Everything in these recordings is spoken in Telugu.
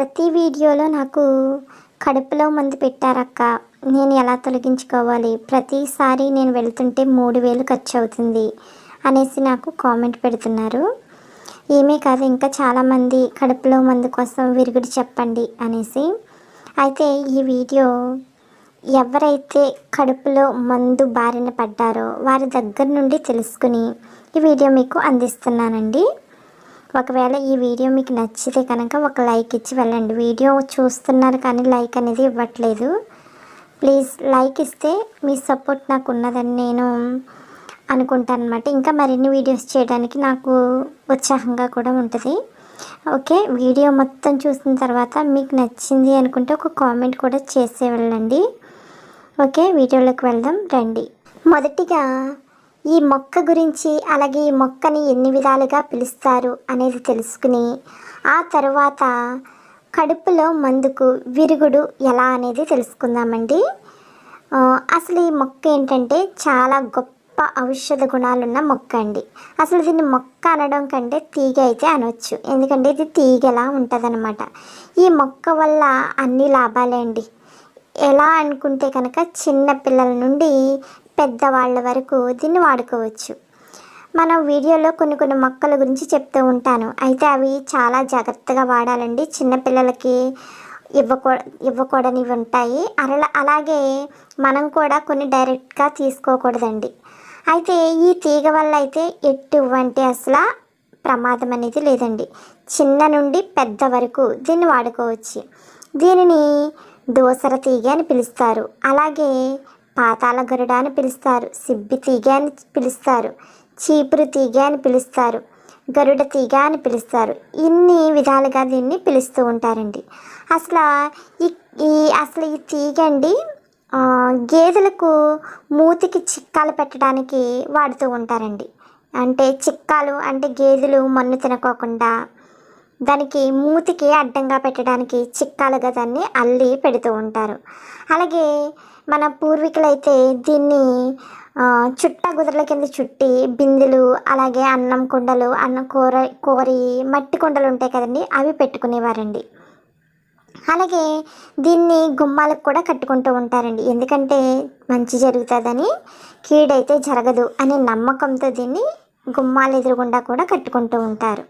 ప్రతి వీడియోలో నాకు కడుపులో మందు పెట్టారక్క. నేను ఎలా తొలగించుకోవాలి? ప్రతిసారి నేను వెళ్తుంటే మూడు వేలు ఖర్చు అవుతుంది అనేసి నాకు కామెంట్ పెడుతున్నారు. ఏమీ కాదు ఇంకా చాలామంది కడుపులో మందు కోసం విరుగుడు చెప్పండి అనేసి. అయితే ఈ వీడియో ఎవరైతే కడుపులో మందు బారిన పడ్డారో వారి దగ్గర నుండి తెలుసుకుని ఈ వీడియో మీకు అందిస్తున్నానండి. ఒకవేళ ఈ వీడియో మీకు నచ్చితే కనుక ఒక లైక్ ఇచ్చి వెళ్ళండి. వీడియో చూస్తున్నారు కానీ లైక్ అనేది ఇవ్వట్లేదు. ప్లీజ్ లైక్ ఇస్తే మీ సపోర్ట్ నాకు ఉన్నదని నేను అనుకుంటాను అనమాట ఇంకా మరిన్ని వీడియోస్ చేయడానికి నాకు ఉత్సాహంగా కూడా ఉంటుంది. ఓకే వీడియో మొత్తం చూసిన తర్వాత మీకు నచ్చింది అనుకుంటే ఒక కామెంట్ కూడా చేసే వెళ్ళండి. ఓకే వీడియోలోకి వెళ్దాం. రండి. మొదటిగా ఈ మొక్క గురించి అలాగే ఈ మొక్కని ఎన్ని విధాలుగా పిలుస్తారు అనేది తెలుసుకుని ఆ తర్వాత కడుపులో మందుకు విరుగుడు ఎలా అనేది తెలుసుకుందామండి. అసలు ఈ మొక్క ఏంటంటే చాలా గొప్ప ఔషధ గుణాలున్న మొక్క అండి. అసలు దీన్ని మొక్క అనడం కంటే తీగ అయితే అనవచ్చు ఎందుకంటే ఇది తీగలా ఉంటుందన్నమాట. ఈ మొక్క వల్ల అన్ని లాభాలే అండి. ఎలా అనుకుంటే కనుక చిన్న పిల్లల నుండి పెద్దవాళ్ళ వరకు దీన్ని వాడుకోవచ్చు. మనం వీడియోలో కొన్ని కొన్ని మొక్కల గురించి చెప్తూ ఉంటాను. అయితే అవి చాలా జాగ్రత్తగా వాడాలండి. చిన్నపిల్లలకి ఇవ్వకూ ఇవ్వకూడనివి ఉంటాయి. అలా అలాగే మనం కూడా కొన్ని డైరెక్ట్గా తీసుకోకూడదండి. అయితే ఈ తీగ వల్ల అయితే ఎటువంటి అసలు ప్రమాదం అనేది లేదండి. చిన్న నుండి పెద్ద వరకు దీన్ని వాడుకోవచ్చు. దీనిని దోసర తీగ అని పిలుస్తారు. అలాగే పాతాళ గరుడ అని పిలుస్తారు. సిబ్బి తీగ అని పిలుస్తారు. చీపురు తీగ అని పిలుస్తారు. గరుడ తీగ అని పిలుస్తారు. ఇన్ని విధాలుగా దీన్ని పిలుస్తూ ఉంటారండి. అసలు ఈ ఈ అసలు ఈ తీగ అండి గేదెలకు మూతికి చిక్కాలు పెట్టడానికి వాడుతూ ఉంటారండి. అంటే చిక్కాలు అంటే గేదెలు మన్ను తినకోకుండా దానికి మూతికి అడ్డంగా పెట్టడానికి చిక్కాలుగా దాన్ని అల్లి పెడుతూ ఉంటారు. అలాగే మన పూర్వీకులైతే దీన్ని చుట్ట గుదరల కింద చుట్టి బిందెలు అలాగే అన్నం కుండలు అన్నం కూర కోరి మట్టి కుండలు ఉంటాయి కదండి అవి పెట్టుకునేవారండి. అలాగే దీన్ని గుమ్మాలకు కూడా కట్టుకుంటూ ఉంటారండి. ఎందుకంటే మంచి జరుగుతుందని కీడైతే జరగదు అనే నమ్మకంతో దీన్ని గుమ్మాలు ఎదురుగుండా కూడా కట్టుకుంటూ ఉంటారు.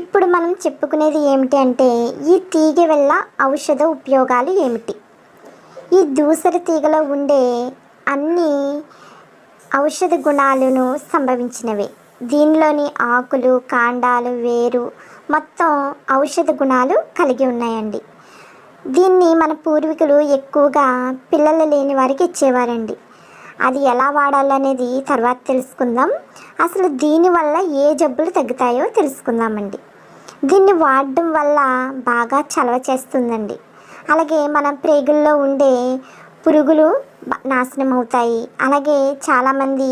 ఇప్పుడు మనం చెప్పుకునేది ఏమిటి అంటే ఈ తీగ వల్ల ఔషధ ఉపయోగాలు ఏమిటి? ఈ దూసర తీగలో ఉండే అన్ని ఔషధ గుణాలను సంభవించినవే. దీనిలోని ఆకులు కాండాలు వేరు మొత్తం ఔషధ గుణాలు కలిగి ఉన్నాయండి. దీన్ని మన పూర్వీకులు ఎక్కువగా పిల్లలు లేని వారికి ఇచ్చేవారండి. అది ఎలా వాడాలనేది తర్వాత తెలుసుకుందాం. అసలు దీనివల్ల ఏ జబ్బులు తగ్గుతాయో తెలుసుకుందామండి. దీన్ని వాడడం వల్ల బాగా చలవ చేస్తుందండి. అలాగే మన ప్రేగుల్లో ఉండే పురుగులు నాశనం అవుతాయి అలాగే చాలామంది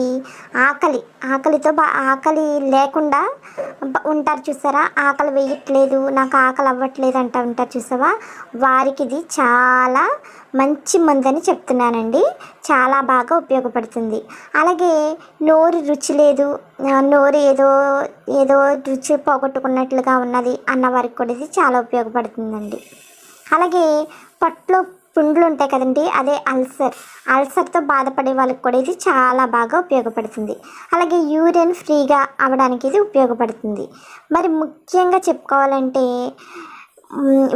ఆకలి ఆకలితో బా ఆకలి లేకుండా ఉంటారు చూసారా? ఆకలి వేయట్లేదు నాకు ఆకలి అవ్వట్లేదు అంటూ ఉంటారు చూసావా? వారికి ఇది చాలా మంచి మందని చెప్తున్నానండి. చాలా బాగా ఉపయోగపడుతుంది. అలాగే నోరు రుచి లేదు నోరు ఏదో ఏదో రుచి పోగొట్టుకున్నట్లుగా ఉన్నది అన్న వారికి కూడా ఇది చాలా ఉపయోగపడుతుందండి. అలాగే పొట్టలో పుండ్లు ఉంటాయి కదండి అదే అల్సర్. అల్సర్తో బాధపడే వాళ్ళకి కూడా ఇది చాలా బాగా ఉపయోగపడుతుంది. అలాగే యూరిన్ ఫ్రీగా అవ్వడానికి ఇది ఉపయోగపడుతుంది. మరి ముఖ్యంగా చెప్పుకోవాలంటే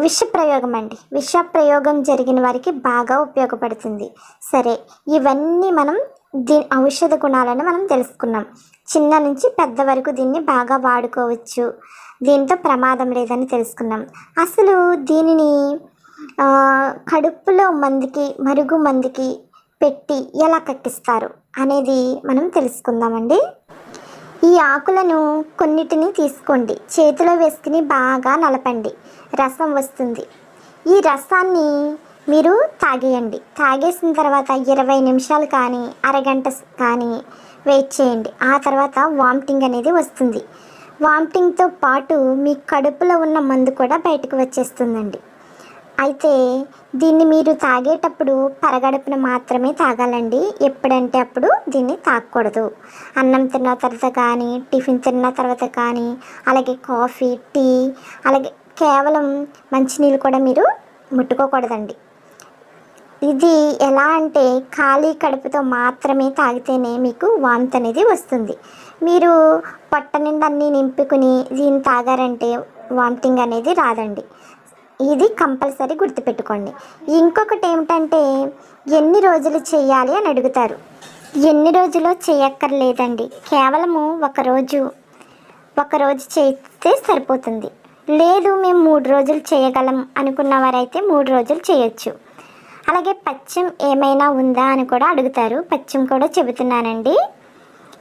విష ప్రయోగం అండి. విష ప్రయోగం జరిగిన వారికి బాగా ఉపయోగపడుతుంది. సరే ఇవన్నీ మనం దీని ఔషధ గుణాలను మనం తెలుసుకున్నాం. చిన్న నుంచి పెద్ద వరకు దీన్ని బాగా వాడుకోవచ్చు. దీంతో ప్రమాదం లేదని తెలుసుకున్నాం. అసలు దీనిని కడుపులో మందికి మరుగు మందికి పెట్టి ఎలా కట్టిస్తారు అనేది మనం తెలుసుకుందామండి. ఈ ఆకులను కొన్నిటిని తీసుకోండి. చేతిలో వేసుకుని బాగా నలపండి. రసం వస్తుంది. ఈ రసాన్ని మీరు తాగేయండి. తాగేసిన తర్వాత ఇరవై నిమిషాలు కానీ అరగంట కానీ వెయిట్ చేయండి. ఆ తర్వాత వామిటింగ్ అనేది వస్తుంది. వామిటింగ్తో పాటు మీ కడుపులో ఉన్న మందు కూడా బయటకు వచ్చేస్తుందండి. అయితే దీన్ని మీరు తాగేటప్పుడు పరగడుపున మాత్రమే తాగాలండి. ఎప్పుడంటే అప్పుడు దీన్ని తాగకూడదు. అన్నం తిన్న తర్వాత కానీ టిఫిన్ తిన్న తర్వాత కానీ అలాగే కాఫీ టీ అలాగే కేవలం మంచినీళ్ళు కూడా మీరు ముట్టుకోకూడదండి. ఇది ఎలా అంటే ఖాళీ కడుపుతో మాత్రమే తాగితేనే మీకు వాంతి అనేది వస్తుంది. మీరు పొట్ట నిండా అన్నీ నింపుకుని దీన్ని తాగారంటే వామిటింగ్ అనేది రాదండి. ఇది కంపల్సరీ గుర్తుపెట్టుకోండి. ఇంకొకటి ఏమిటంటే ఎన్ని రోజులు చేయాలి అని అడుగుతారు. ఎన్ని రోజులు చేయక్కర్లేదండి. కేవలము ఒక రోజు ఒక రోజు చేస్తే సరిపోతుంది. లేదు మేము మూడు రోజులు చేయగలం అనుకున్నవారైతే మూడు రోజులు చేయొచ్చు. అలాగే పచ్చం ఏమైనా ఉందా అని కూడా అడుగుతారు. పచ్చం కూడా చెబుతున్నానండి.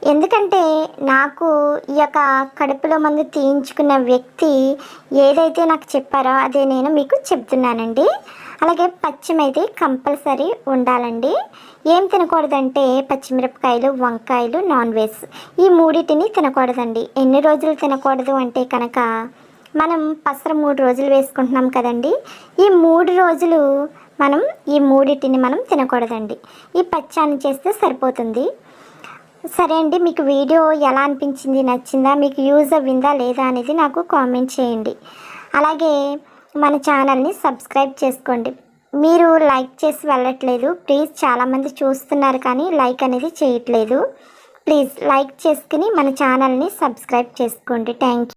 ఎందుకంటే నాకు ఈ యొక్క కడుపులో మందు తీయించుకున్న వ్యక్తి ఏదైతే నాకు చెప్పారో అదే నేను మీకు చెప్తున్నానండి. అలాగే పచ్చిమైతే కంపల్సరీ ఉండాలండి. ఏం తినకూడదంటే పచ్చిమిరపకాయలు వంకాయలు నాన్ వెజ్ ఈ మూడింటిని తినకూడదండి. ఎన్ని రోజులు తినకూడదు అంటే కనుక మనం పసర మూడు రోజులు వేసుకుంటున్నాం కదండి. ఈ మూడు రోజులు మనం ఈ మూడింటిని మనం తినకూడదండి. ఈ పచ్చాన్ని చేస్తే సరిపోతుంది. సరే అండి మీకు వీడియో ఎలా అనిపించింది నచ్చిందా మీకు యూజ్ అవ్విందా లేదా అనేది నాకు కామెంట్ చేయండి. అలాగే మన ఛానల్ని సబ్స్క్రైబ్ చేసుకోండి. మీరు లైక్ చేసి వెళ్ళట్లేదు ప్లీజ్ చాలామంది చూస్తున్నారు కానీ లైక్ అనేది చేయట్లేదు. ప్లీజ్ లైక్ చేసుకుని మన ఛానల్ని సబ్స్క్రైబ్ చేసుకోండి. Thank you.